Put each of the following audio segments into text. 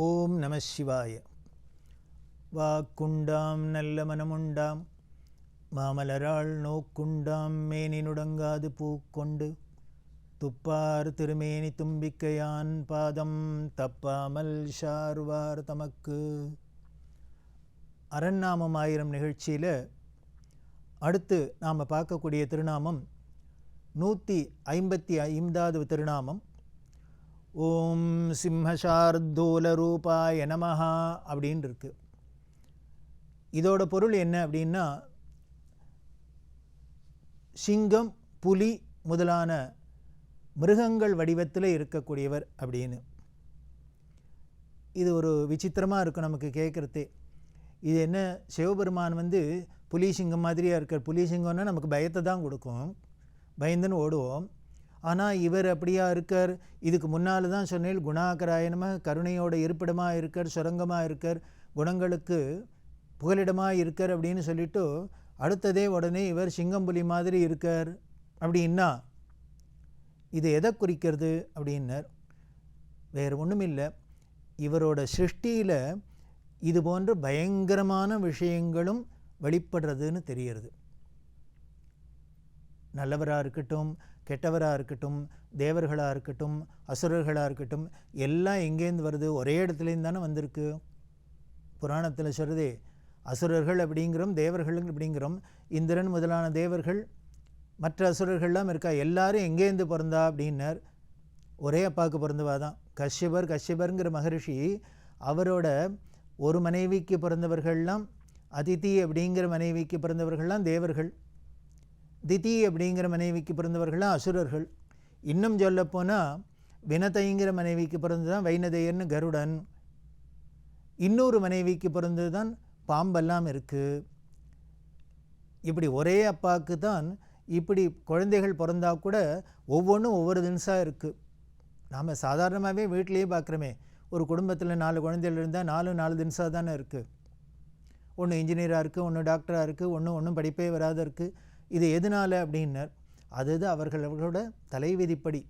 ஓம் நம சிவாய. வாக்குண்டாம் நல்ல மனமுண்டாம். மாமலராள் நோக்குண்டாம் மேனினுடங்காது பூக்கொண்டு. துப்பார் திருமேனி தும்பிக்கையான் பாதம் தப்பாமல் ஷார்வார் தமக்கு. அரண்நாமம் ஆயிரம் நிகழ்ச்சியில் அடுத்து நாம் பார்க்கக்கூடிய திருநாமம் நூற்றி ஐம்பத்தி ஐந்தாவது திருநாமம் ஓம் சிம்மஷார்தூலரூபாய நமஹா அப்படின்னு இருக்கு இதோட பொருள் என்ன அப்படின்னா சிங்கம் புலி முதலான மிருகங்கள் வடிவத்தில் இருக்கக்கூடியவர் அப்படின்னு. இது ஒரு விசித்திரமாக இருக்கும் நமக்கு கேட்குறதே. இது என்ன சிவபெருமான் வந்து புலி சிங்கம் மாதிரியாக இருக்கார். புலி சிங்கம்னா நமக்கு பயத்தை தான் கொடுக்கும். பயந்துன்னு ஓடுவோம். ஆனால் இவர் அப்படியா இருக்கார்? இதுக்கு முன்னால் தான் சொன்னேன் குணாகராயணமாக கருணையோட இருப்பிடமாக இருக்கார் சுரங்கமாக இருக்கார் குணங்களுக்கு புகலிடமாக இருக்கார் அப்படின்னு சொல்லிட்டு அடுத்ததே உடனே இவர் சிங்கம்புலி மாதிரி இருக்கார். அப்படின்னா இது எதை குறிக்கிறது? அப்படின்னார். வேறு ஒன்றும் இல்லை. இவரோட சிருஷ்டியில் இது போன்ற பயங்கரமான விஷயங்களும் வெளிப்படுறதுன்னு தெரிகிறது. நல்லவராக இருக்கட்டும் கெட்டவராக இருக்கட்டும் தேவர்களாக இருக்கட்டும் அசுரர்களாக இருக்கட்டும் எல்லாம் எங்கேருந்து வருது? ஒரே இடத்துலேருந்து தானே வந்திருக்கு. புராணத்தில் சொல்கிறதே அசுரர்கள் அப்படிங்கிறோம் தேவர்கள் அப்படிங்கிறோம். இந்திரன் முதலான தேவர்கள் மற்ற அசுரர்கள்லாம் இருக்கா? எல்லாரும் எங்கேருந்து பிறந்தா? அப்படின்னார். ஒரே அப்பாவுக்கு பிறந்தவா தான். கஷ்யபர் கஷ்யபருங்கிற மகரிஷி அவரோட ஒரு மனைவிக்கு பிறந்தவர்கள்லாம் அதித்தி அப்படிங்கிற மனைவிக்கு பிறந்தவர்கள்லாம் தேவர்கள். திதி அப்படிங்கிற மனைவிக்கு பிறந்தவர்கள்லாம் அசுரர்கள். இன்னும் சொல்லப்போனால் வினதைங்கிற மனைவிக்கு பிறந்து தான் வைனதையர்னு கருடன். இன்னொரு மனைவிக்கு பிறந்தது தான் பாம்பெல்லாம் இருக்குது இப்படி ஒரே அப்பாவுக்கு தான் இப்படி குழந்தைகள் பிறந்தா கூட ஒவ்வொன்றும் ஒவ்வொரு தினசாக இருக்குது நாம் சாதாரணமாகவே வீட்டிலேயே பார்க்குறோமே ஒரு குடும்பத்தில் நாலு குழந்தைகள் இருந்தால் நாலு நாலு தினசாக தானே இருக்குது ஒன்று இன்ஜினியராக இருக்குது ஒன்று டாக்டராக இருக்குது ஒன்று ஒன்றும் படிப்பே வராத இருக்குது இது எதனால் அப்படின்னர்? அது அவர்கள் அவர்களோட தலைவிதிப்படி.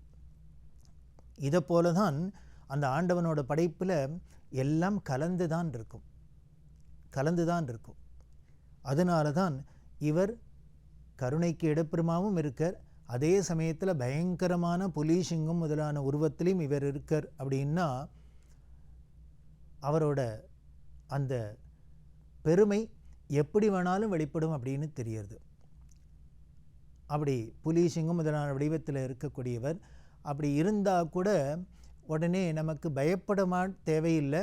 இதை போல தான் அந்த ஆண்டவனோட படைப்பில் எல்லாம் கலந்து தான் இருக்கும். கலந்து தான் இருக்கும். அதனால தான் இவர் கருணைக்கு இடப்பெருமாவும் இருக்கார். அதே சமயத்தில் பயங்கரமான புலி சிங்கம் முதலான உருவத்திலையும் இவர் இருக்கார் அப்படின்னா அவரோட அந்த பெருமை எப்படி வேணாலும் வெளிப்படும் அப்படின்னு தெரியறது. அப்படி புலி சிங்கம் முதலான வடிவத்தில் இருக்கக்கூடியவர். அப்படி இருந்தால் கூட உடனே நமக்கு பயப்படமா தேவையில்லை.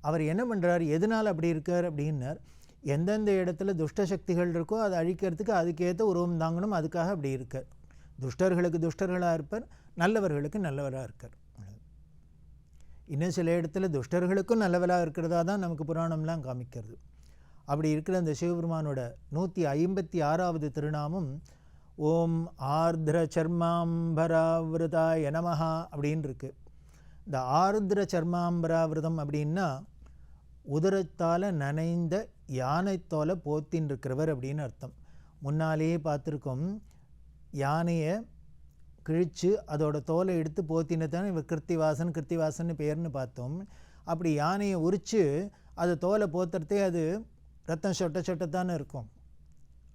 அவர் என்ன பண்ணுறார் எதனால் அப்படி இருக்கார்? அப்படின்னார். எந்தெந்த இடத்துல துஷ்ட சக்திகள் இருக்கோ அதை அழிக்கிறதுக்கு அதுக்கேற்ற உருவம் தாங்கணும். அதுக்காக அப்படி இருக்கார். துஷ்டர்களுக்கு துஷ்டர்களாக இருப்பார். நல்லவர்களுக்கு நல்லவராக இருக்கார். இன்னும் சில இடத்துல துஷ்டர்களுக்கும் நல்லவராக இருக்கிறதா தான் நமக்கு புராணம்லாம் காமிக்கிறது. அப்படி இருக்கிற அந்த சிவபெருமானோட நூற்றி ஐம்பத்தி ஆறாவது திருநாமம் ஓம் ஆர்திர சர்மாம்பராவிரதாய நமஹா அப்படின்னு இருக்கு இந்த ஆர்திர சர்மாம்பராவிரதம் அப்படின்னா உதரத்தால் நனைந்த யானைத்தோலை போத்தின் இருக்கிறவர் அப்படின்னு அர்த்தம். முன்னாலேயே பார்த்துருக்கோம் யானையை கிழித்து அதோட தோலை எடுத்து போத்தின தான் இவர் கிருத்திவாசன் கிருத்திவாசன் பேர்னு பார்த்தோம். அப்படி யானையை உரித்து அது தோலை போத்துறதே அது ரத்தம் சொட்ட சொட்டத்தானே இருக்கும்.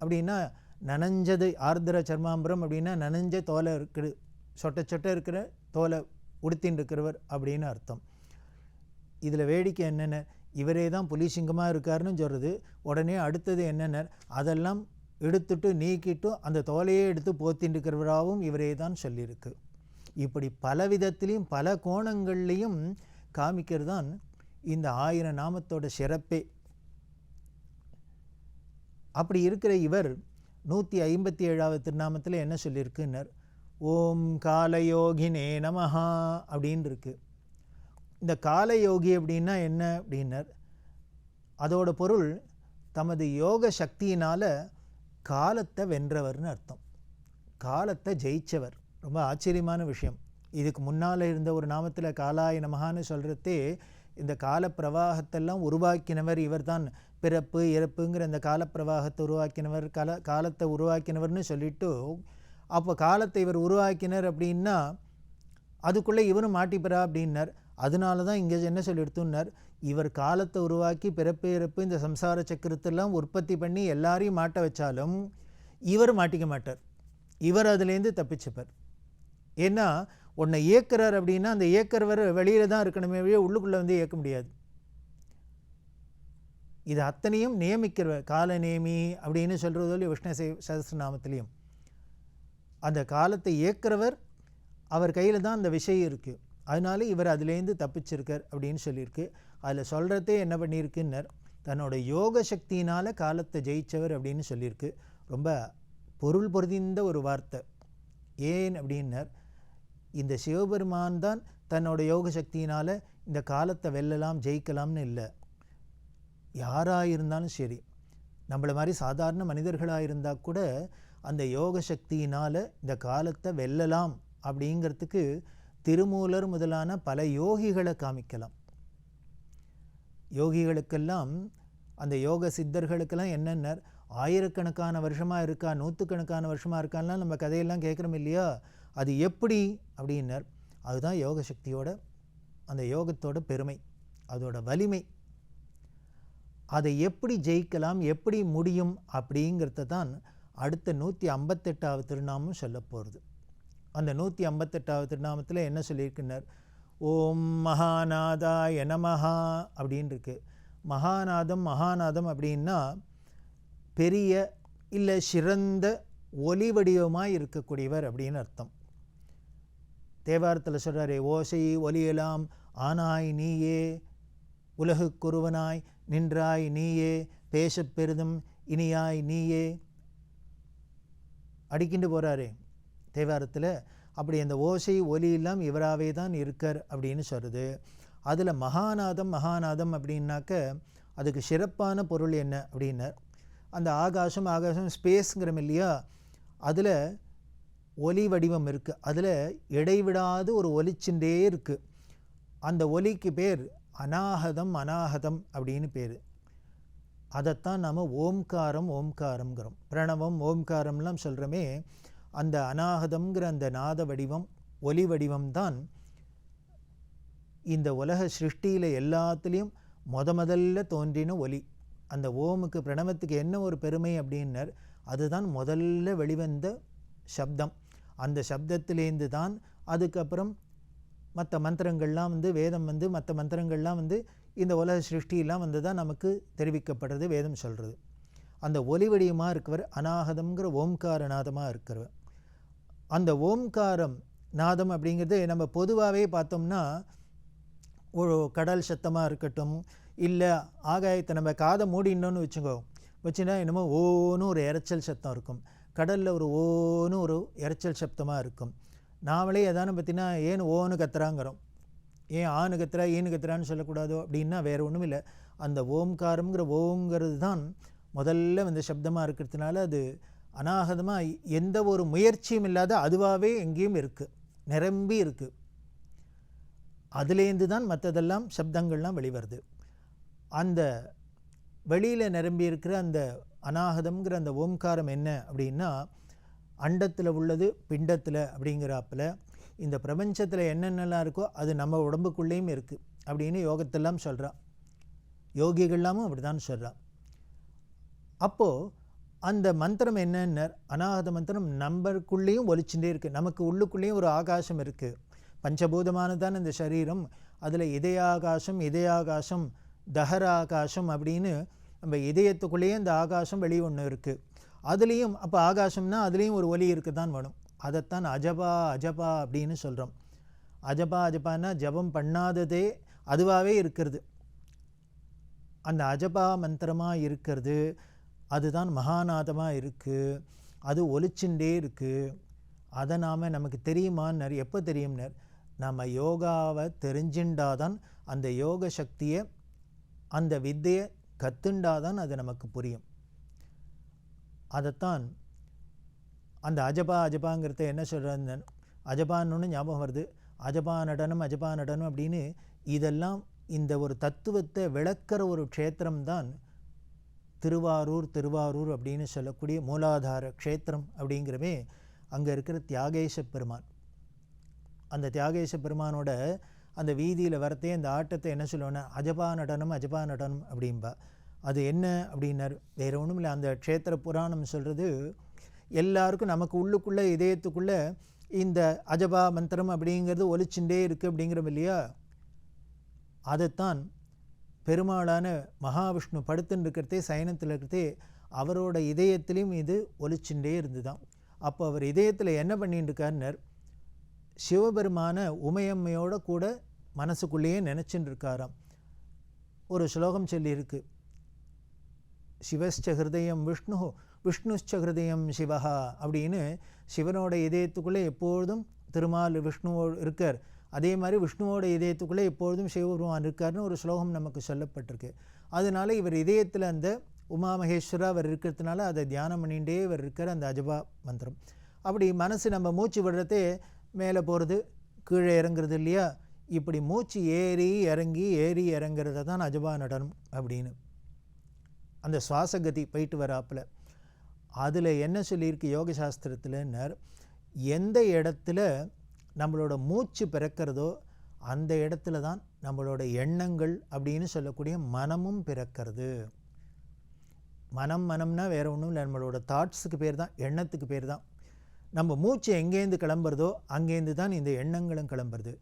அப்படின்னா நனைஞ்சது ஆர்திர சர்மாம்பரம் அப்படின்னா நனைஞ்ச தோலை இருக்குது சொட்ட சொட்ட இருக்கிற தோலை உடுத்தின்னு இருக்கிறவர் அப்படின்னு அர்த்தம். இதில் வேடிக்கை என்னென்ன? இவரே தான் புலி சிங்கமாக இருக்காருன்னு சொல்கிறது உடனே அடுத்தது என்னென்ன? அதெல்லாம் எடுத்துட்டு நீக்கிட்டு அந்த தோலையே எடுத்து போத்தின்னு இருக்கிறவராகவும் இவரே தான் சொல்லியிருக்கு. இப்படி பல விதத்திலையும் பல கோணங்கள்லேயும் காமிக்கிறது தான் இந்த ஆயிரம் நாமத்தோட சிறப்பே. அப்படி இருக்கிற இவர் நூற்றி ஐம்பத்தி ஏழாவது திருநாமத்தில் என்ன சொல்லியிருக்குன்னர் ஓம் காலயோகினே நமஹா அப்படின்னு இருக்கு இந்த காலயோகி அப்படின்னா என்ன அப்படின்னர்? அதோட பொருள் தமது யோக சக்தியினால் காலத்தை வென்றவர்னு அர்த்தம். காலத்தை ஜெயிச்சவர். ரொம்ப ஆச்சரியமான விஷயம். இதுக்கு முன்னால் இருந்த ஒரு நாமத்தில் காலாய நமகான்னு சொல்கிறதே இந்த கால பிரவாகத்தெல்லாம் உருவாக்கினவர் இவர் தான் பிறப்பு இறப்புங்கிற இந்த கால பிரவாகத்தை உருவாக்கினவர் கால காலத்தை உருவாக்கினவர்னு சொல்லிட்டு அப்போ காலத்தை இவர் உருவாக்கினர் அப்படின்னா அதுக்குள்ளே இவரும் மாட்டிப்பரா அப்படின்னார். அதனால தான் இங்கே என்ன சொல்லி எடுத்துன்னார் இவர் காலத்தை உருவாக்கி பிறப்பு இறப்பு இந்த சம்சார சக்கரத்தெல்லாம் உற்பத்தி பண்ணி எல்லாரையும் மாட்ட வச்சாலும் இவர் மாட்டிக்க மாட்டார். இவர் அதுலேருந்து தப்பிச்சுப்பார். ஏன்னா உன்னை இயக்குறார் அப்படின்னா அந்த இயக்கிறவர் வெளியில் தான் இருக்கணுமே வழியே உள்ளுக்குள்ளே வந்து இயக்க முடியாது. இது அத்தனையும் நியமிக்கிறவர் கால நேமி அப்படின்னு சொல்கிறதோ விஷ்ணு சஹஸ்ரநாமத்திலையும் அந்த காலத்தை இயக்கிறவர் அவர் கையில் தான் அந்த விஷயம் இருக்குது அதனால இவர் அதுலேருந்து தப்பிச்சிருக்கார் அப்படின்னு சொல்லியிருக்கு. அதில் சொல்கிறதே என்ன பண்ணியிருக்குன்னர் தன்னோட யோக சக்தியினால் காலத்தை ஜெயிச்சவர் அப்படின்னு சொல்லியிருக்கு. ரொம்ப பொருள் பொருதிந்த ஒரு வார்த்தை. ஏன் அப்படின்னர் இந்த சிவபெருமான் தான் தன்னோட யோக சக்தியினால் இந்த காலத்தை வெல்லலாம் ஜெயிக்கலாம்னு இல்லை. யாராக இருந்தாலும் சரி நம்மளை மாதிரி சாதாரண மனிதர்களாக இருந்தால் கூட அந்த யோக சக்தியினால் இந்த காலத்தை வெல்லலாம் அப்படிங்கிறதுக்கு திருமூலர் முதலான பல யோகிகளை காமிக்கலாம். யோகிகளுக்கெல்லாம் அந்த யோக சித்தர்களுக்கெல்லாம் என்னென்ன ஆயிரக்கணக்கான வருஷமாக இருக்கா நூற்றுக்கணக்கான வருஷமாக இருக்கான்லாம் நம்ம கதையெல்லாம் கேட்குறோம் இல்லையா? அது எப்படி அப்படின்னர். அதுதான் யோக சக்தியோட அந்த யோகத்தோட பெருமை அதோட வலிமை. அதை எப்படி ஜெயிக்கலாம் எப்படி முடியும் அப்படிங்கிறத தான் அடுத்த நூற்றி ஐம்பத்தெட்டாவது திருநாமம் சொல்ல போகிறது அந்த நூற்றி ஐம்பத்தெட்டாவது திருநாமத்தில் என்ன சொல்லியிருக்கின்றார் ஓம் மகாநாதாய நமஹா அப்படின்னு இருக்கு மகாநாதம் மகாநாதம் அப்படின்னா பெரிய இல்லை சிறந்த ஒலி வடிவமாக இருக்கக்கூடியவர் அப்படின்னு அர்த்தம். தேவாரத்தில் சொல்கிறாரே ஓசை ஒலியலாம் ஆனாய் நீயே உலகு குருவனாய் நின்றாய் நீயே பேசப் பெரிதும் இனியாய் நீயே. அடிக்கிண்டு போகிறாரே தேவாரத்தில். அப்படி அந்த ஓசை ஒலியெல்லாம் இவராகவே தான் இருக்கார் அப்படின்னு சொல்கிறது அதில் மகாநாதம் மகாநாதம் அப்படின்னாக்க அதுக்கு சிறப்பான பொருள் என்ன அப்படின்னார். அந்த ஆகாசம் ஆகாசம் ஸ்பேஸுங்கிறோம் இல்லையா? அதில் ஒலி வடிவம் இருக்குது அதில் இடைவிடாது ஒரு ஒலிச்சுட்டே இருக்குது அந்த ஒலிக்கு பேர் அநாகதம் அநாகதம் அப்படின்னு பேர். அதைத்தான் நாம் ஓம்காரம் ஓம்காரங்கிறோம் பிரணவம் ஓம்காரம்லாம் சொல்கிறோமே அந்த அநாகதம்ங்கிற அந்த நாத வடிவம் ஒலி வடிவம் தான் இந்த உலக சிருஷ்டியில் எல்லாத்துலேயும் முத முதல்ல தோன்றின ஒலி. அந்த ஓமுக்கு பிரணவத்துக்கு என்ன ஒரு பெருமை அப்படின்னர்? அதுதான் முதல்ல வெளிவந்த சப்தம். அந்த சப்தத்திலேருந்து தான் அதுக்கப்புறம் மற்ற மந்திரங்கள்லாம் வந்து வேதம் வந்து மற்ற மந்திரங்கள்லாம் வந்து இந்த உலக சிருஷ்டியெல்லாம் வந்து தான் நமக்கு தெரிவிக்கப்படுறது வேதம் சொல்கிறது அந்த ஒலிவடியமாக இருக்கிறவர் இருக்கவர் அநாகதம்ங்கிற ஓம்காரநாதமாக இருக்கிறவர். அந்த ஓம்காரம் நாதம் அப்படிங்கிறது நம்ம பொதுவாகவே பார்த்தோம்னா ஒரு கடல் சத்தமாக இருக்கட்டும் இல்லை ஆகாயத்தை நம்ம காதை மூடினோன்னு வச்சுக்கோ வச்சுன்னா என்னமோ ஓன்னு ஒரு இரைச்சல் சத்தம் இருக்கும். கடலில் ஒரு ஓன்னு ஒரு இறைச்சல் சப்தமாக இருக்கும். நாமளே எதானு பார்த்தீங்கன்னா ஏன் ஓன்னு கத்துறாங்கிறோம்? ஏன் ஆணு கத்துறா ஏனு கத்துறான்னு சொல்லக்கூடாதோ அப்படின்னா வேறு ஒன்றும் இல்லை அந்த ஓம்காரம்ங்கிற ஓங்கிறது தான் முதல்ல வந்து சப்தமாக இருக்கிறதுனால அது அநாகதமாக எந்த ஒரு முயற்சியும் இல்லாத அதுவாகவே எங்கேயும் இருக்குது நிரம்பி இருக்குது அதுலேருந்து தான் மற்றதெல்லாம் சப்தங்கள்லாம் வெளிவருது. அந்த வெளியில் நிரம்பி இருக்கிற அந்த அநாகதம்ங்கிற அந்த ஓம்காரம் என்ன அப்படின்னா அண்டத்தில் உள்ளது பிண்டத்தில் அப்படிங்கிறாப்புல இந்த பிரபஞ்சத்தில் என்னென்னலாம் இருக்கோ அது நம்ம உடம்புக்குள்ளேயும் இருக்குது அப்படின்னு யோகத்தெல்லாம் சொல்கிறான் யோகிகள்லாமும் அப்படி தான் சொல்கிறான் அப்போது அந்த மந்திரம் என்னன்னர்? அநாகத மந்திரம் நம்பருக்குள்ளேயும் ஒலிச்சுட்டே இருக்குது நமக்கு உள்ளுக்குள்ளேயும் ஒரு ஆகாசம் இருக்குது பஞ்சபூதமானதான இந்த சரீரம். அதில் இதயாகாசம் இதயாகாசம் தஹராகாசம் அப்படின்னு நம்ம இதயத்துக்குள்ளேயே அந்த ஆகாசம் வெளியே ஒன்று இருக்குது அதுலேயும் அப்போ ஆகாசம்னா அதுலேயும் ஒரு ஒலி இருக்க தான் வேணும். அதைத்தான் அஜபா அஜபா அப்படின்னு சொல்கிறோம் அஜபா அஜபான்னா ஜபம் பண்ணாததே அதுவாகவே இருக்கிறது. அந்த அஜபா மந்திரமாக இருக்கிறது அதுதான் மகாநாதமாக இருக்குது அது ஒலிச்சுட்டே இருக்குது அதை நாம் நமக்கு தெரியுமான்னர் எப்போ தெரியும்னர் நம்ம யோகாவை தெரிஞ்சுண்டாதான் அந்த யோக சக்தியை அந்த வித்தையை கத்துண்டாதான் அது நமக்கு புரியும். அதைத்தான் அந்த அஜபா அஜபாங்கிறத என்ன சொல்கிறேன் அஜபான்னு ஞாபகம் வருது. அஜபா நடனம் அஜபா நடனம் அப்படின்னு இதெல்லாம் இந்த ஒரு தத்துவத்தை விளக்கிற ஒரு க்ஷேத்திரம்தான் திருவாரூர் திருவாரூர் அப்படின்னு சொல்லக்கூடிய மூலாதார க்ஷேத்திரம் அப்படிங்கிறவே அங்கே இருக்கிற தியாகேச பெருமான். அந்த தியாகேச பெருமானோட அந்த வீதியில் வரத்தே அந்த ஆட்டத்தை என்ன சொல்லுவோன்னா அஜபா நடனம் அஜபா நடனம் அப்படிம்பா. அது என்ன அப்படின்னார். வேறு ஒன்றும் இல்லை. அந்த க்ஷேத்திர புராணம் சொல்கிறது எல்லாருக்கும் நமக்கு உள்ளுக்குள்ளே இதயத்துக்குள்ளே இந்த அஜபா மந்திரம் அப்படிங்கிறது ஒலிச்சுட்டே இருக்குது அப்படிங்கிறோம் இல்லையா? அதைத்தான் பெருமாளான மகாவிஷ்ணு படுத்துன்னு இருக்கிறதே சயனத்தில் இருக்கிறதே அவரோட இதயத்திலையும் இது ஒலிச்சுட்டே இருந்துதான். அப்போ அவர் இதயத்தில் என்ன பண்ணிட்டு இருக்காருனர் சிவபெருமான உமையம்மையோட கூட மனசுக்குள்ளேயே நினச்சின்னு இருக்காராம் ஒரு ஸ்லோகம் சொல்லியிருக்கு. சிவஸ்ச ஹிருதயம் விஷ்ணு விஷ்ணுஷ்ச ஹிருதயம் சிவஹா அப்படின்னு சிவனோட இதயத்துக்குள்ளே எப்பொழுதும் திருமால் விஷ்ணுவோ இருக்கார். அதே மாதிரி விஷ்ணுவோட இதயத்துக்குள்ளே எப்பொழுதும் சிவபெருமான் இருக்கார்னு ஒரு ஸ்லோகம் நமக்கு சொல்லப்பட்டிருக்கு. அதனால இவர் இதயத்தில் அந்த உமா மகேஸ்வரா அவர் இருக்கிறதுனால அதை தியானம் பண்ணிகிட்டே இவர் இருக்கார் அந்த அஜபா மந்திரம். அப்படி மனசு நம்ம மூச்சு விடுறதே மேலே போகிறது கீழே இறங்குறது இல்லையா? இப்படி மூச்சு ஏறி இறங்கி ஏறி இறங்குறத தான் அஜபா நடனம் அப்படின்னு. அந்த சுவாசகதி போயிட்டு வராப்பில். அதில் என்ன சொல்லியிருக்கு யோக சாஸ்திரத்தில்னர் எந்த இடத்துல நம்மளோட மூச்சு பிறக்கிறதோ அந்த இடத்துல தான் நம்மளோட எண்ணங்கள் அப்படின்னு சொல்லக்கூடிய மனமும் பிறக்கிறது. மனம் மனம்னா வேறு ஒன்றும் இல்லை நம்மளோட தாட்ஸுக்கு பேர் தான் எண்ணத்துக்கு பேர் தான். நம்ம மூச்சு எங்கேருந்து கிளம்புறதோ அங்கேருந்து தான் இந்த எண்ணங்களும் கிளம்புறது.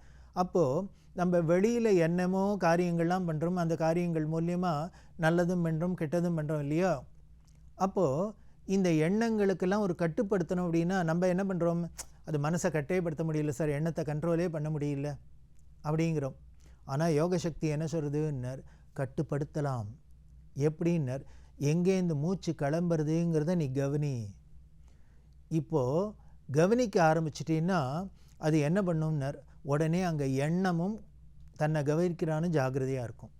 அப்போது நம்ம வெளியில் என்னமோ காரியங்கள்லாம் பண்ணுறோம் அந்த காரியங்கள் மூலியமாக நல்லதும் பண்ணுறோம் கெட்டதும் பண்ணுறோம் இல்லையா? அப்போது இந்த எண்ணங்களுக்கெல்லாம் ஒரு கட்டுப்படுத்தணும் அப்படின்னா நம்ம என்ன பண்ணுறோம் அது மனசை கட்டேப்படுத்த முடியல சார் எண்ணத்தை கண்ட்ரோலே பண்ண முடியல அப்படிங்கிறோம். ஆனால் யோக சக்தி என்ன சொல்கிறதுன்னர் கட்டுப்படுத்தலாம். எப்படின்னர் எங்கே இந்த மூச்சு கிளம்புறதுங்கிறத நீ கவனி. இப்போது கவனிக்க ஆரம்பிச்சிட்டின்னா அது என்ன பண்ணும்னர்? உடனே அங்கே எண்ணமும் தன்னை கவனிக்கிறான்னு ஜாகிரதையாக இருக்கும்.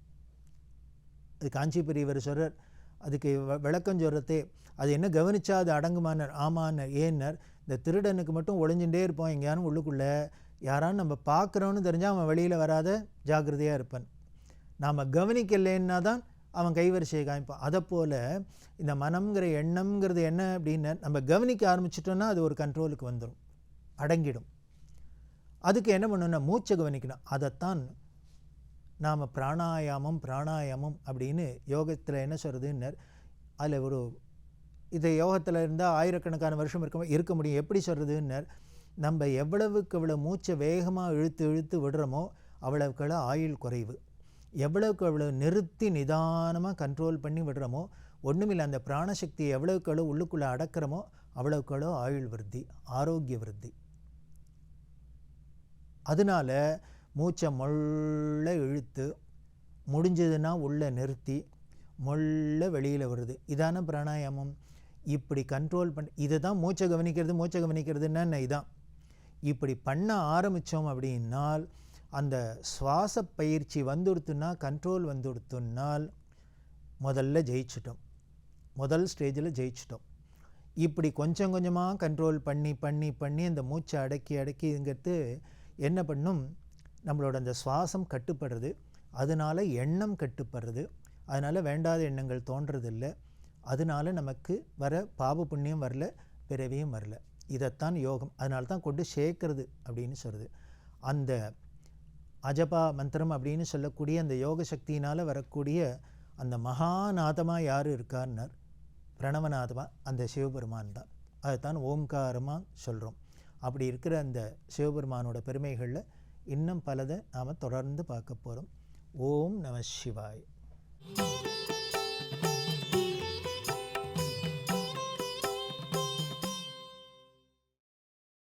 அது காஞ்சி பெரியவர் சொல்கிறார் அதுக்கு வ- விளக்கம் சொல்கிறதே அது என்ன கவனிச்சா அது அடங்குமானர்? ஆமான்னர் ஏன்னர்? இந்த திருடனுக்கு மட்டும் ஒளிஞ்சுட்டே இருப்போம் எங்கேயாரும் உள்ளுக்குள்ளே. யாரான்னு நம்ம பார்க்குறோன்னு தெரிஞ்சால் அவன் வெளியில் வராத ஜாக்கிரதையாக இருப்பான். நாம் கவனிக்கலைன்னா தான் அவன் கைவரிசையை காமிப்பான். அதை போல் இந்த மனம்ங்கிற எண்ணம்ங்கிறது என்ன அப்படின்னு நம்ம கவனிக்க ஆரம்பிச்சிட்டோன்னா அது ஒரு கண்ட்ரோலுக்கு வந்துடும் அடங்கிடும். அதுக்கு என்ன பண்ணணும்னா மூச்சை கவனிக்கணும். அதைத்தான் நாம் பிராணாயாமம் பிராணாயாமம் அப்படின்னு யோகத்தில் என்ன சொல்கிறதுன்னர் அதில் ஒரு இதை யோகத்தில் இருந்தால் ஆயிரக்கணக்கான வருஷம் இருக்க இருக்க முடியும். எப்படி சொல்கிறதுன்னர் நம்ம எவ்வளவுக்கு எவ்வளோ மூச்சை வேகமாக இழுத்து இழுத்து விடுறோமோ அவ்வளவுக்கெல்லாம் ஆயுள் குறைவு. எவ்வளவுக்கு எவ்வளோ நிறுத்தி நிதானமாக கண்ட்ரோல் பண்ணி விடுறோமோ ஒன்றுமில்லை அந்த பிராணசக்தியை எவ்வளவுக்கு எவ்வளோ உள்ளுக்குள்ளே அடக்கிறோமோ அவ்வளவுக்கு எவ்வளோ ஆயுள் விருத்தி ஆரோக்கிய விருத்தி. அதனால மூச்சை மொள்ள இழுத்து முடிஞ்சதுன்னா உள்ளே நிறுத்தி மொள்ள வெளியில் வருது. இதான பிராணாயாமம்? இப்படி கண்ட்ரோல் பண்ண இதை தான் மூச்சை கவனிக்கிறது மூச்சை கவனிக்கிறதுன்னா இதான்? இப்படி பண்ண ஆரம்பித்தோம் அப்படின்னால் அந்த சுவாச பயிற்சி வந்துடுத்துன்னா கண்ட்ரோல் வந்துடுத்துன்னால் முதல்ல ஜெயிச்சிட்டோம். முதல் ஸ்டேஜில் ஜெயிச்சிட்டோம். இப்படி கொஞ்சம் கொஞ்சமாக கண்ட்ரோல் பண்ணி பண்ணி பண்ணி அந்த மூச்சை அடக்கி அடக்கிங்கிறது என்ன பண்ணும்? நம்மளோட அந்த சுவாசம் கட்டுப்படுறது. அதனால எண்ணம் கட்டுப்படுறது. அதனால் வேண்டாத எண்ணங்கள் தோன்றதில்லை. அதனால நமக்கு வர பாப புண்ணியம் வரல பிறவியும் வரல. இதைத்தான் யோகம். அதனால தான் கொண்டு சேர்க்கறது அப்படின்னு சொல்கிறது அந்த அஜபா மந்திரம் அப்படின்னு சொல்லக்கூடிய அந்த யோக சக்தியினால் வரக்கூடிய அந்த மகாநாதமாக யார் இருக்கார்னர்? பிரணவநாதமாக அந்த சிவபெருமான் தான். அதைத்தான் ஓம்காரமாக சொல்கிறோம் அப்படி இருக்கிற அந்த சிவபெருமானோட பெருமைகளில் இன்னும் பலதை நாம் தொடர்ந்து பார்க்க போகிறோம் ஓம் நம சிவாய்.